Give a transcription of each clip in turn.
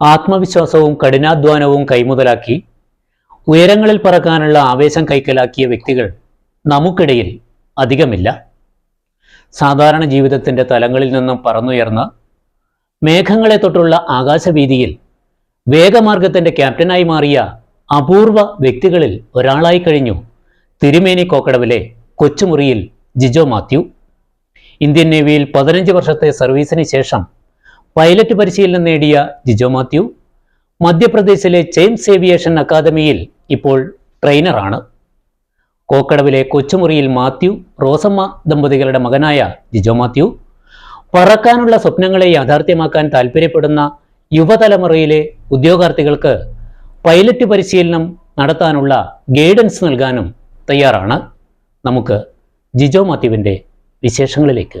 ആത്മവിശ്വാസവും കഠിനാധ്വാനവും കൈമുതലാക്കി ഉയരങ്ങളിൽ പറക്കാനുള്ള ആവേശം കൈക്കലാക്കിയ വ്യക്തികൾ നമുക്കിടയിൽ അധികമില്ല. സാധാരണ ജീവിതത്തിന്റെ തലങ്ങളിൽ നിന്നും പറന്നുയർന്ന മേഘങ്ങളെ തൊട്ടുള്ള ആകാശവീതിയിൽ വേഗമാർഗത്തിന്റെ ക്യാപ്റ്റനായി മാറിയ അപൂർവ വ്യക്തികളിൽ ഒരാളായി കഴിഞ്ഞു തിരുമേനി കോക്കടവിലെ കൊച്ചുമുറിയിൽ ജിജോ മാത്യു. ഇന്ത്യൻ നേവിയിൽ പതിനഞ്ച് വർഷത്തെ സർവീസിന് ശേഷം പൈലറ്റ് പരിശീലനം നേടിയ ജിജോ മാത്യു മധ്യപ്രദേശിലെ ചെയിംസ് ഏവിയേഷൻ അക്കാദമിയിൽ ഇപ്പോൾ ട്രെയിനറാണ്. കോക്കടവിലെ കൊച്ചുമുറിയിൽ മാത്യു റോസമ്മ ദമ്പതികളുടെ മകനായ ജിജോ മാത്യു പറക്കാനുള്ള സ്വപ്നങ്ങളെ യാഥാർത്ഥ്യമാക്കാൻ താൽപ്പര്യപ്പെടുന്ന യുവതലമുറയിലെ ഉദ്യോഗാർത്ഥികൾക്ക് പൈലറ്റ് പരിശീലനം നടത്താനുള്ള ഗൈഡൻസ് നൽകാനും തയ്യാറാണ്. നമുക്ക് ജിജോ മാത്യുവിന്റെ വിശേഷങ്ങളിലേക്ക്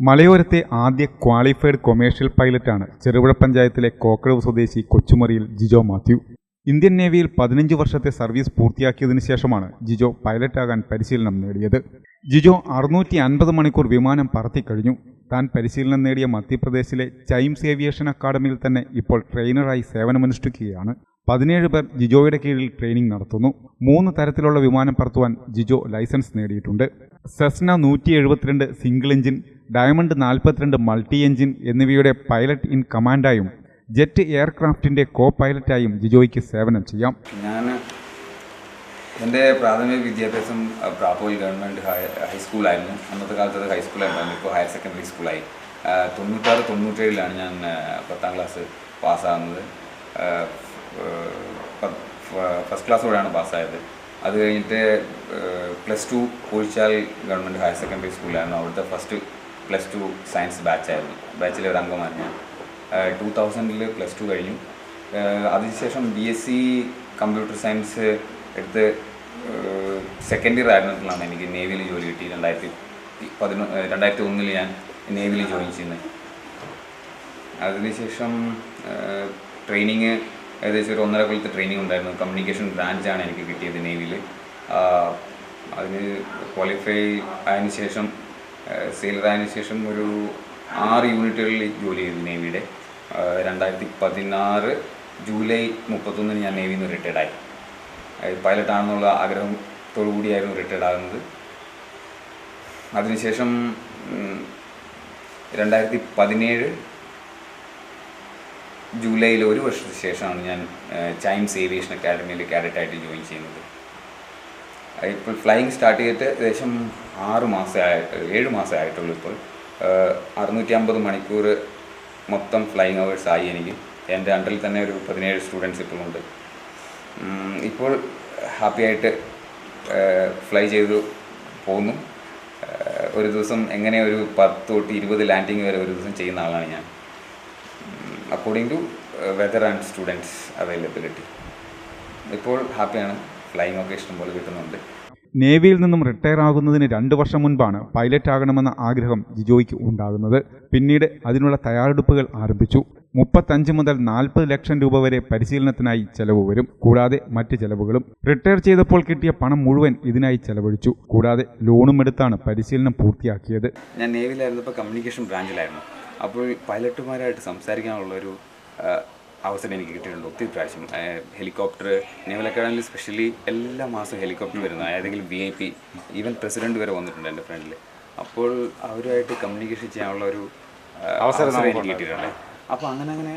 മലയോരത്തെ ആദ്യ ക്വാളിഫൈഡ് കൊമേഴ്ഷ്യൽ പൈലറ്റാണ് ചെറുപുഴ പഞ്ചായത്തിലെ കോക്കടവ് സ്വദേശി കൊച്ചുമറിയിൽ ജിജോ മാത്യു. ഇന്ത്യൻ നേവിയിൽ പതിനഞ്ച് വർഷത്തെ സർവീസ് പൂർത്തിയാക്കിയതിനു ശേഷമാണ് ജിജോ പൈലറ്റാകാൻ പരിശീലനം നേടിയത്. ജിജോ അറുന്നൂറ്റി അൻപത് മണിക്കൂർ വിമാനം പറത്തിക്കഴിഞ്ഞു താൻ പരിശീലനം നേടിയ മധ്യപ്രദേശിലെ ചൈംസ് ഏവിയേഷൻ അക്കാദമിയിൽ തന്നെ ഇപ്പോൾ ട്രെയിനറായി സേവനമനുഷ്ഠിക്കുകയാണ്. പതിനേഴ് പേർ ജിജോയുടെ കീഴിൽ ട്രെയിനിംഗ് നടത്തുന്നു. മൂന്ന് തരത്തിലുള്ള വിമാനം പറത്തുവാൻ ജിജോ ലൈസൻസ് നേടിയിട്ടുണ്ട്. സെസ്ന നൂറ്റി എഴുപത്തിരണ്ട് സിംഗിൾ എഞ്ചിൻ ഡയമണ്ട് നാൽപ്പത്തിരണ്ട് മൾട്ടി എഞ്ചിൻ എന്നിവയുടെ പൈലറ്റ് ഇൻ കമാൻഡായും ജെറ്റ് എയർക്രാഫ്റ്റിന്റെ കോ പൈലറ്റായും ജിജോയ്ക്ക് സേവനം ചെയ്യാം. ഞാൻ എന്റെ പ്രാഥമിക വിദ്യാഭ്യാസം പ്രാപോയിൽ ഗവൺമെന്റ് ഹൈസ്കൂളായിരുന്നു അന്നത്തെ കാലത്ത് ഹൈസ്കൂളായിരുന്നു ഇപ്പോൾ ഹയർ സെക്കൻഡറി സ്കൂളായി. തൊണ്ണൂറ്റാറ് തൊണ്ണൂറ്റേഴിലാണ് ഞാൻ പത്താം ക്ലാസ് പാസ്സാകുന്നത്. ഫസ്റ്റ് ക്ലാസ്സോടെയാണ് പാസ്സായത്. അത് കഴിഞ്ഞിട്ട് plus two Kozhichal government higher secondary സ്കൂളിലായിരുന്നു. അവിടുത്തെ ഫസ്റ്റ് പ്ലസ് ടു സയൻസ് ബാച്ചായിരുന്നു ബാച്ചിലെ ഒരു അംഗമാണ് ഞാൻ. ടൂ തൗസൻഡിൽ പ്ലസ് ടു കഴിഞ്ഞു. അതിനുശേഷം B S C computer science എടുത്ത് സെക്കൻഡ് ഇയർ ആയിരുന്നപ്പോഴാണ് എനിക്ക് നേവിയിൽ ജോലി കിട്ടി. രണ്ടായിരത്തി പതിനൊ രണ്ടായിരത്തി ഒന്നിൽ ഞാൻ നേവിയിൽ ജോയിൻ ചെയ്യുന്നത് അതിനുശേഷം ട്രെയിനിങ് ഏകദേശം ഒരു ഒന്നര കൊല്ലത്തെ ട്രെയിനിങ് ഉണ്ടായിരുന്നു. കമ്മ്യൂണിക്കേഷൻ ബ്രാഞ്ചാണ് എനിക്ക് കിട്ടിയത് നേവിയിൽ അതിന് ക്വാളിഫൈ ആയതിനു ശേഷം സെയിലർ ആയതിനു ശേഷം ഒരു ആറ് യൂണിറ്റുകളിൽ ജോലി ചെയ്തു നേവിയുടെ. രണ്ടായിരത്തി പതിനാറ് ജൂലൈ മുപ്പത്തൊന്നിന് ഞാൻ നേവിയിൽ നിന്ന് റിട്ടയർഡായി പൈലറ്റ് ആണെന്നുള്ള ആഗ്രഹത്തോടു കൂടിയായിരുന്നു റിട്ടയർഡ് ആകുന്നത്. അതിനുശേഷം രണ്ടായിരത്തി പതിനേഴ് ജൂലൈയിൽ ഒരു വർഷത്തിന് ശേഷമാണ് ഞാൻ ചൈംസ് ഏവിയേഷൻ അക്കാഡമിയിൽ കാഡറ്റായിട്ട് ജോയിൻ ചെയ്യുന്നത്. ഇപ്പോൾ ഫ്ലൈയിങ് സ്റ്റാർട്ട് ചെയ്തിട്ട് ഏകദേശം ആറ് മാസമേ ആയിട്ട് ഏഴ് മാസമേ ആയിട്ടുള്ളൂ ഇപ്പോൾ. അറുന്നൂറ്റി അമ്പത് മണിക്കൂർ മൊത്തം ഫ്ലൈയിങ് അവേഴ്സ് ആയി എനിക്ക്. എന്റെ അണ്ടറിൽ തന്നെ ഒരു പതിനേഴ് സ്റ്റുഡൻസ് ഇപ്പോഴുണ്ട് ഇപ്പോൾ ഹാപ്പി ആയിട്ട് ഫ്ലൈ ചെയ്തു പോകുന്നു ഒരു ദിവസം എങ്ങനെ ഒരു പത്ത് തൊട്ട് ഇരുപത് ലാൻഡിങ് വരെ ഒരു ദിവസം ചെയ്യുന്ന ആളാണ് ഞാൻ. According to weather and students availability ഇപ്പോൾ ഹാപ്പിയാണ് ഫ്ലൈങ് ഒക്കെ ഇഷ്ടംപോലെ കിട്ടുന്നുണ്ട്. നേവിയിൽ നിന്നും റിട്ടയർ ആകുന്നതിന് രണ്ട് വർഷം മുൻപാണ് പൈലറ്റ് ആകണമെന്ന ആഗ്രഹം ജിജോയ്ക്ക് ഉണ്ടാകുന്നത്. പിന്നീട് അതിനുള്ള തയ്യാറെടുപ്പുകൾ ആരംഭിച്ചു. മുപ്പത്തഞ്ച് മുതൽ നാൽപ്പത് ലക്ഷം രൂപ വരെ പരിശീലനത്തിനായി ചെലവ് വരും. കൂടാതെ മറ്റ് ചെലവുകളും. റിട്ടയർ ചെയ്തപ്പോൾ കിട്ടിയ പണം മുഴുവൻ ഇതിനായി ചെലവഴിച്ചു. കൂടാതെ ലോണും എടുത്താണ് പരിശീലനം പൂർത്തിയാക്കിയത്. ഞാൻ നേവിയിലായിരുന്നപ്പോൾ കമ്മ്യൂണിക്കേഷൻ ബ്രാഞ്ചിലായിരുന്നു അപ്പോൾ പൈലറ്റുമാരായിട്ട് സംസാരിക്കാനുള്ള ഒരു അവസരം എനിക്ക് കിട്ടിയിട്ടുണ്ട് ഒത്തിരി പ്രാവശ്യം. ഹെലികോപ്റ്റർ നേവൽ അക്കാഡമിയിൽ സ്പെഷ്യലി എല്ലാ മാസവും ഹെലികോപ്റ്റർ വരുന്ന. ഏതെങ്കിലും V I P even president വരെ വന്നിട്ടുണ്ട് എന്റെ ഫ്രണ്ടിൽ അപ്പോൾ അവരുമായിട്ട് കമ്മ്യൂണിക്കേഷൻ ചെയ്യാനുള്ള ഒരു അവസരം എനിക്ക് കിട്ടിയിട്ടുണ്ട്. അപ്പോൾ അങ്ങനെ അങ്ങനെ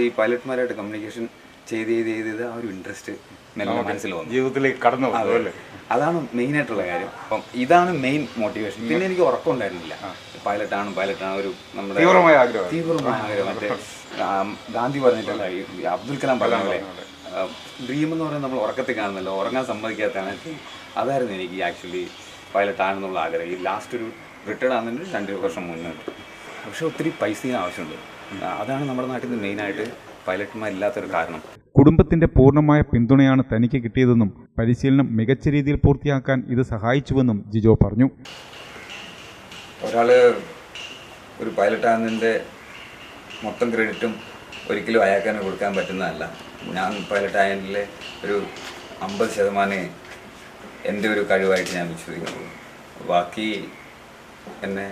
ഈ പൈലറ്റ്മാരായിട്ട് കമ്മ്യൂണിക്കേഷൻ ചെയ്ത് ചെയ്ത് ചെയ്ത് ആ ഒരു ഇൻട്രസ്റ്റ് മെല്ലെ മനസ്സിൽ വന്നു. ജീവിതത്തിലേക്ക് കടന്നു അതെ. അതാണ് മെയിൻ ആയിട്ടുള്ള കാര്യം. അപ്പം ഇതാണ് മെയിൻ മോട്ടിവേഷൻ. പിന്നെ എനിക്ക് ഉറക്കം ഉണ്ടായിരുന്നില്ല. പൈലറ്റ് ആണ് പൈലറ്റ് ആണ് ഒരു നമ്മുടെ തീവ്രമായ ആഗ്രഹം. തീവ്രമായ ആഗ്രഹം. മറ്റേ ഗാന്ധി പറഞ്ഞിട്ടുള്ള അബ്ദുൽ കലാം പറഞ്ഞ പോലെ ഡ്രീം എന്ന് പറയുന്നത് നമ്മൾ ഉറക്കത്തിൽ കാണുന്നല്ലോ ഉറങ്ങാൻ സമ്മതിക്കാത്തതാണ് അതായിരുന്നു എനിക്ക് ആക്ച്വലി പൈലറ്റ് ആണെന്നുള്ള ആഗ്രഹം. ഈ ലാസ്റ്റ് ഒരു റിട്ടയർഡ് ആകുന്നതിന് രണ്ട് വർഷം മുന്നേ. പക്ഷെ ഒത്തിരി പൈസയും ആവശ്യമുണ്ട്. അതാണ് നമ്മുടെ നാട്ടിൽ നിന്ന് മെയിനായിട്ട് പൈലറ്റ്മാരില്ലാത്തൊരു കാരണം. കുടുംബത്തിന്റെ പൂർണമായ പിന്തുണയാണ് തനിക്ക് കിട്ടിയതെന്നും പരിശീലനം മികച്ച രീതിയിൽ പൂർത്തിയാക്കാൻ ഇത് സഹായിച്ചുവെന്നും ജിജോ പറഞ്ഞു. ഒരാൾ ഒരു പൈലറ്റാകുന്നതിന്റെ മൊത്തം ക്രെഡിറ്റും ഒരിക്കലും അയാൾക്കാണ് കൊടുക്കാൻ പറ്റുന്നതല്ല. ഞാൻ പൈലറ്റ് ആയതിൽ ഒരു അമ്പത് ശതമാനം എന്റെ ഒരു കഴിവായിട്ട് ഞാൻ വിശ്വസിക്കുന്നു ബാക്കി എന്നെ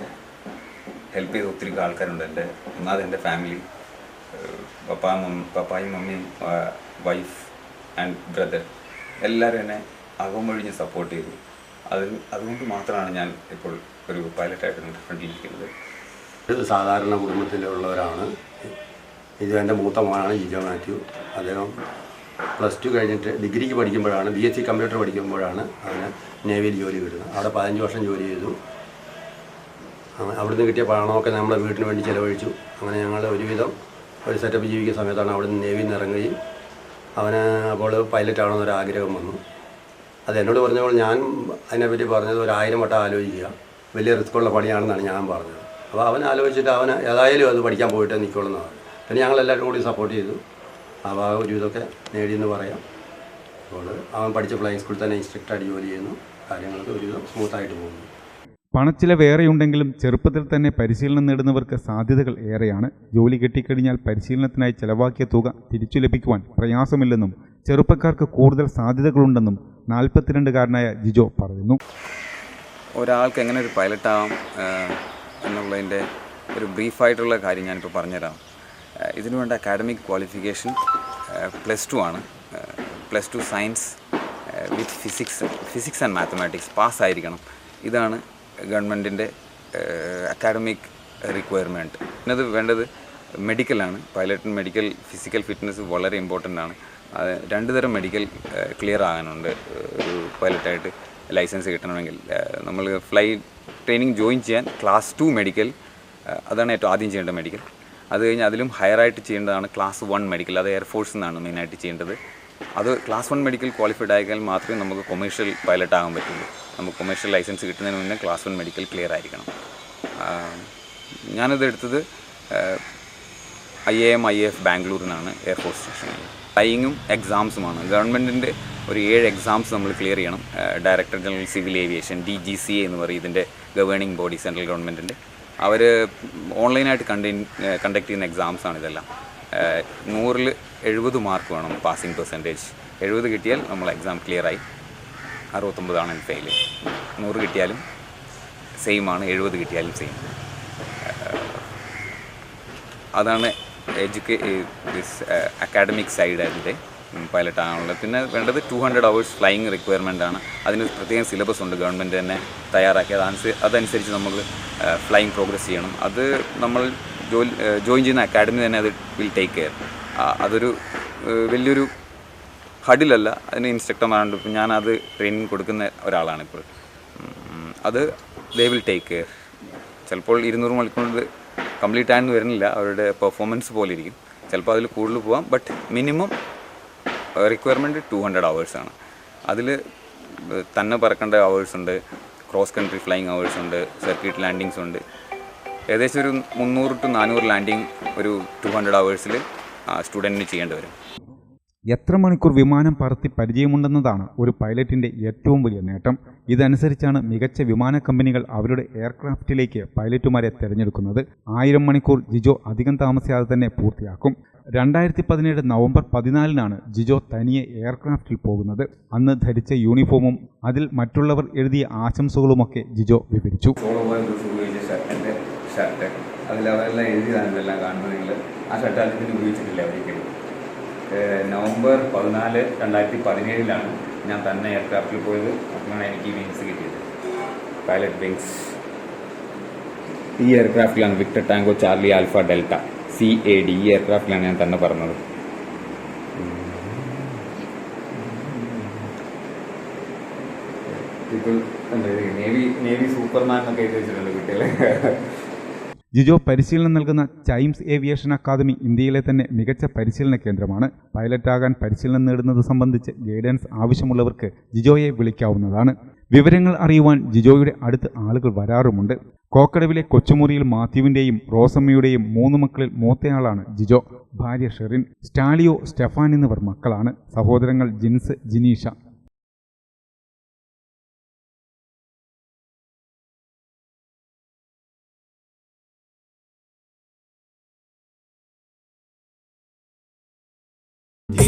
ഹെൽപ്പ് ചെയ്ത ഒത്തിരി ആൾക്കാരുണ്ട് എന്റെ ഒന്നാമത് എന്റെ ഫാമിലി. പപ്പാ മമ്മി പപ്പായും മമ്മിയും വൈഫ് ആൻഡ് ബ്രദർ എല്ലാവരും എന്നെ അകമൊഴിഞ്ഞ് സപ്പോർട്ട് ചെയ്തു. അത് അതുകൊണ്ട് മാത്രമാണ് ഞാൻ ഇപ്പോൾ ഒരു പൈലറ്റായിട്ട് കണ്ടിരിക്കുന്നത് ഒരു സാധാരണ കുടുംബത്തിലുള്ളവരാണ്. ഇത് എന്റെ മൂത്ത മകനാണ് ജിജോ മാത്യു. അദ്ദേഹം പ്ലസ് ടു കഴിഞ്ഞിട്ട് ഡിഗ്രിക്ക് പഠിക്കുമ്പോഴാണ് ബി എസ് സി കമ്പ്യൂട്ടർ പഠിക്കുമ്പോഴാണ് അവന് നേവിയിൽ ജോലി കിട്ടുന്നത് അവിടെ പതിനഞ്ച് വർഷം ജോലി ചെയ്തു. അവിടുന്ന് കിട്ടിയ പണമൊക്കെ നമ്മളെ വീട്ടിന് വേണ്ടി ചിലവഴിച്ചു. അങ്ങനെ ഞങ്ങൾ ഒരുവിധം ഒരു സെറ്റപ്പ് ജീവിക്കുന്ന സമയത്താണ് അവിടെ നിന്ന് നേവിയിൽ നിന്ന് ഇറങ്ങുകയും അവന് അപ്പോൾ പൈലറ്റ് ആവണമെന്നൊരു ആഗ്രഹം വന്നു. അത് എന്നോട് പറഞ്ഞപ്പോൾ ഞാൻ അതിനെപ്പറ്റി പറഞ്ഞത് ഒരു ആയിരം വട്ടം ആലോചിക്കുക. വലിയ റിസ്ക്കുള്ള പണിയാണെന്നാണ് ഞാൻ പറഞ്ഞത്. അപ്പോൾ അവൻ ആലോചിച്ചിട്ട് അവന് ഏതായാലും അത് പഠിക്കാൻ പോയിട്ട് നിൽക്കുള്ളൂ പിന്നെ ഞങ്ങളെല്ലാവരും കൂടി സപ്പോർട്ട് ചെയ്തു. ആ ആ ഒരു ഇതൊക്കെ നേടിയെന്ന് പറയാം. അപ്പോൾ അവൻ പഠിച്ച ഫ്ലൈങ് സ്കൂളിൽ തന്നെ ഇൻസ്ട്രക്ടറായിട്ട് ജോലി ചെയ്യുന്നു. കാര്യങ്ങളൊക്കെ ഒരുവിധം സ്മൂത്തായിട്ട് പോകുന്നു. പണച്ചിലവേറെയുണ്ടെങ്കിലും ചെറുപ്പത്തിൽ തന്നെ പരിശീലനം നേടുന്നവർക്ക് സാധ്യതകൾ ഏറെയാണ്. ജോലി കിട്ടിക്കഴിഞ്ഞാൽ പരിശീലനത്തിനായി ചെലവാക്കിയ തുക തിരിച്ചു ലഭിക്കുവാൻ പ്രയാസമില്ലെന്നും ചെറുപ്പക്കാർക്ക് കൂടുതൽ സാധ്യതകളുണ്ടെന്നും നാൽപ്പത്തിരണ്ടുകാരനായ ജിജോ പറയുന്നു. ഒരാൾക്ക് എങ്ങനെ ഒരു പൈലറ്റാവാം എന്നുള്ളതിന്റെ ഒരു ബ്രീഫായിട്ടുള്ള കാര്യം ഞാനിപ്പോൾ പറഞ്ഞുതരാം. ഇതിനു വേണ്ട അക്കാഡമിക് ക്വാളിഫിക്കേഷൻ പ്ലസ് ടു ആണ്. Plus two science with physics physics and mathematics പാസ്സായിരിക്കണം. ഇതാണ് ഗവൺമെന്റിന്റെ അക്കാഡമിക് റിക്വയർമെന്റ് പിന്നെ അത് വേണ്ടത് മെഡിക്കലാണ് പൈലറ്റിന് മെഡിക്കൽ ഫിസിക്കൽ ഫിറ്റ്നസ് വളരെ ഇമ്പോർട്ടന്റ് ആണ്. അത് രണ്ട് തരം മെഡിക്കൽ ക്ലിയർ ആകാനുണ്ട്. ഒരു പൈലറ്റായിട്ട് ലൈസൻസ് കിട്ടണമെങ്കിൽ. നമ്മൾ ഫ്ലൈ ട്രെയിനിങ് ജോയിൻ ചെയ്യാൻ ക്ലാസ് ടു മെഡിക്കൽ അതാണ് ഏറ്റവും ആദ്യം ചെയ്യേണ്ട മെഡിക്കൽ അത് കഴിഞ്ഞ് അതിലും ഹയറായിട്ട് ചെയ്യേണ്ടതാണ് ക്ലാസ് വൺ മെഡിക്കൽ അത് എയർഫോഴ്സിൽ നിന്നാണ് മെയിനായിട്ട് ചെയ്യേണ്ടത്. അത് ക്ലാസ് വൺ മെഡിക്കൽ ക്വാളിഫൈഡ് ആയാൽ മാത്രമേ നമുക്ക് കൊമേഴ്ഷ്യൽ പൈലറ്റ് ആകാൻ പറ്റുള്ളൂ. നമുക്ക് കൊമേഴ്ഷ്യൽ ലൈസൻസ് കിട്ടുന്നതിന് മുന്നേ ക്ലാസ് വൺ മെഡിക്കൽ ക്ലിയർ ആയിരിക്കണം. ഞാനത് എടുത്തത് I A M I F ബാംഗ്ലൂരിൽ നിന്നാണ് എയർഫോഴ്സ് സ്റ്റേഷനിൽ ഫ്ലൈയിങ്ങും എക്സാംസുമാണ് ഗവൺമെന്റിന്റെ ഒരു ഏഴ് എക്സാംസ് നമ്മൾ ക്ലിയർ ചെയ്യണം. Director general civil aviation D G C എന്ന് പറയും ഇതിന്റെ ഗവേണിംഗ് ബോഡി സെൻട്രൽ ഗവൺമെന്റിന്റെ അവർ ഓൺലൈനായിട്ട് കണ്ട കണ്ടക്ട് ചെയ്യുന്ന എക്സാംസാണ് ഇതെല്ലാം. നൂറിൽ എഴുപത് മാർക്ക് വേണം പാസിംഗ് പെർസെന്റേജ് എഴുപത് കിട്ടിയാൽ നമ്മൾ എക്സാം ക്ലിയർ ആയി. അറുപത്തൊമ്പതാണ് ഫെയിൽ നൂറ് കിട്ടിയാലും സെയിം ആണ് എഴുപത് കിട്ടിയാലും സെയിം അതാണ് എഡ്യൂക്കേ ദിസ് അക്കാഡമിക് സൈഡ് അതിന്റെ പൈലറ്റ് ആണുള്ളത്. പിന്നെ വേണ്ടത് two hundred hours flying requirement ആണ്. അതിന് പ്രത്യേകം സിലബസ് ഉണ്ട്. ഗവൺമെന്റ് തന്നെ തയ്യാറാക്കി. അതനുസരിച്ച് നമ്മൾ ഫ്ലൈയിങ് പ്രോഗ്രസ് ചെയ്യണം. അത് നമ്മൾ ജോലി ജോയിൻ ചെയ്യുന്ന അക്കാഡമി തന്നെ അത് വിൽ ടേക്ക് കെയർ. അതൊരു വലിയൊരു ഹഡിലല്ല. അതിന് ഇൻസ്ട്രക്ടർമാരുണ്ട് ഇപ്പം ഞാനത് ട്രെയിനിങ് കൊടുക്കുന്ന ഒരാളാണ് ഇപ്പോൾ അത് ദേ വിൽ ടേക്ക് കെയർ ചിലപ്പോൾ ഇരുന്നൂറ് മണിക്കൂറിൽ കംപ്ലീറ്റ് ആയെന്ന് വരുന്നില്ല. അവരുടെ പെർഫോമൻസ് പോലെ ഇരിക്കും. ചിലപ്പോൾ അതിൽ കൂടുതൽ പോവാം. But minimum requirement two hundred അവേഴ്സാണ് അതിൽ തന്നെ പറക്കേണ്ട അവേഴ്സ് ഉണ്ട്. ക്രോസ് കൺട്രി ഫ്ലൈയിങ് അവേഴ്സ് ഉണ്ട്. സർക്യൂട്ട് ലാൻഡിങ്സ് ഉണ്ട്. ഏകദേശം ഒരു മുന്നൂറ് ടു നാനൂറ് ലാൻഡിങ് ഒരു ടു ഹൺഡ്രഡ് അവേഴ്സിൽ സ്റ്റുഡന്റിന് ചെയ്യേണ്ടി വരും. എത്ര മണിക്കൂർ വിമാനം പറത്തി പരിചയമുണ്ടെന്നതാണ് ഒരു പൈലറ്റിന്റെ ഏറ്റവും വലിയ നേട്ടം. ഇതനുസരിച്ചാണ് മികച്ച വിമാന കമ്പനികൾ അവരുടെ എയർക്രാഫ്റ്റിലേക്ക് പൈലറ്റുമാരെ തിരഞ്ഞെടുക്കുന്നത്. ആയിരം മണിക്കൂർ ജിജോ അധികം താമസിയാതെ തന്നെ പൂർത്തിയാക്കും. രണ്ടായിരത്തി പതിനേഴ് നവംബർ പതിനാലിനാണ് ജിജോ തനിയെ എയർക്രാഫ്റ്റിൽ പോകുന്നത്. അന്ന് ധരിച്ച യൂണിഫോമും അതിൽ മറ്റുള്ളവർ എഴുതിയ ആശംസകളുമൊക്കെ ജിജോ വിവരിച്ചു. ഷർട്ട്. അതിൽ അവരെല്ലാം എഴുതിയതാണ് ഇതെല്ലാം കാണുന്നത് നിങ്ങൾ. ആ ഷർട്ട് അതിന് ഉപയോഗിച്ചിട്ടില്ല ഒരിക്കലും? നവംബർ പതിനാല് രണ്ടായിരത്തി പതിനേഴിലാണ് ഞാൻ തന്നെ എയർക്രാഫ്റ്റിൽ പോയത്. അപ്പോഴാണ് എനിക്ക് ഈ വിങ്സ് കിട്ടിയത്. പൈലറ്റ് വിങ്സ് ഈ എയർക്രാഫ്റ്റിലാണ് Victor Tango Charlie Alpha Delta. C A D ഈ എയർക്രാഫ്റ്റിലാണ് ഞാൻ തന്നെ പറഞ്ഞത്. ഇപ്പോൾ എന്താ നേവി നേവി സൂപ്പർമാൻ എന്നൊക്കെ എഴുതി വെച്ചിട്ടുണ്ട് കുട്ടികളെ. ജിജോ പരിശീലനം നൽകുന്ന ചൈംസ് ഏവിയേഷൻ അക്കാദമി ഇന്ത്യയിലെ തന്നെ മികച്ച പരിശീലന കേന്ദ്രമാണ്. പൈലറ്റാകാൻ പരിശീലനം നേടുന്നത് സംബന്ധിച്ച് ഗൈഡൻസ് ആവശ്യമുള്ളവർക്ക് ജിജോയെ വിളിക്കാവുന്നതാണ്. വിവരങ്ങൾ അറിയുവാൻ ജിജോയുടെ അടുത്ത് ആളുകൾ വരാറുമുണ്ട്. കോക്കടവിലെ കൊച്ചുമുറിയിൽ മാത്യുവിന്റെയും റോസമ്മയുടെയും മൂന്ന് മക്കളിൽ മൂത്തയാളാണ് ജിജോ. ഭാര്യ ഷെറിൻ സ്റ്റാലിയോ സ്റ്റെഫാൻ എന്നിവർ മക്കളാണ്. സഹോദരങ്ങൾ ജിൻസ് ജിനീഷ